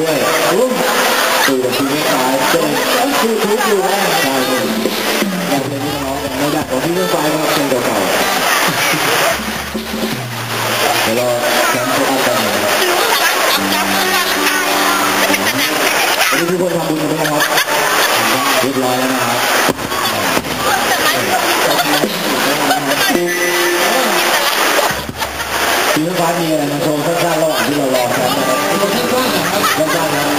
ด้วยรุ่มคุยกับชีวิตคล้ายๆเป็นก็คือทุกข์อยู่แน่ใช่ครับอยากเพลงที่น้องๆไม่อยากของพี่เรื่องไฟมาเพลงเก่าๆเดี๋ยวรอแชมป์เขาอัพกันหน่อยวันนี้ทุกคนทำบุญกันไหมครับเรียบร้อยแล้วนะครับชีวิตฟ้ามีอะไรมาโชว์สั้นๆระหว่างที่เรารอแชม Vamos.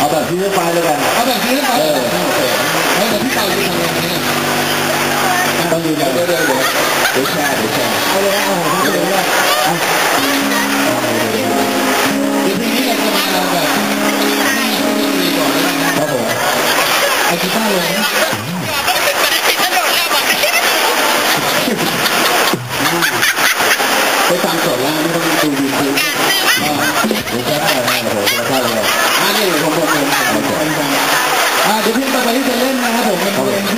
好的，今天发一个呗。 เลือกไฟเลยกันเอาแล้วแต่พี่เต่าจะทำอะไรเนี่ยต้องยืนยันเดี๋ยวเดี๋ยวเดี๋ยวเดี๋ยวแชร์เดี๋ยวแชร์เอาเลยนะเอาของพี่เลยนะเอาเดี๋ยวเพลงนี้เราจะมาแบบไม่มีเครื่องดนตรีก่อนแล้วกันนะครับผมเอากีตาร์ลงนะ 你让他走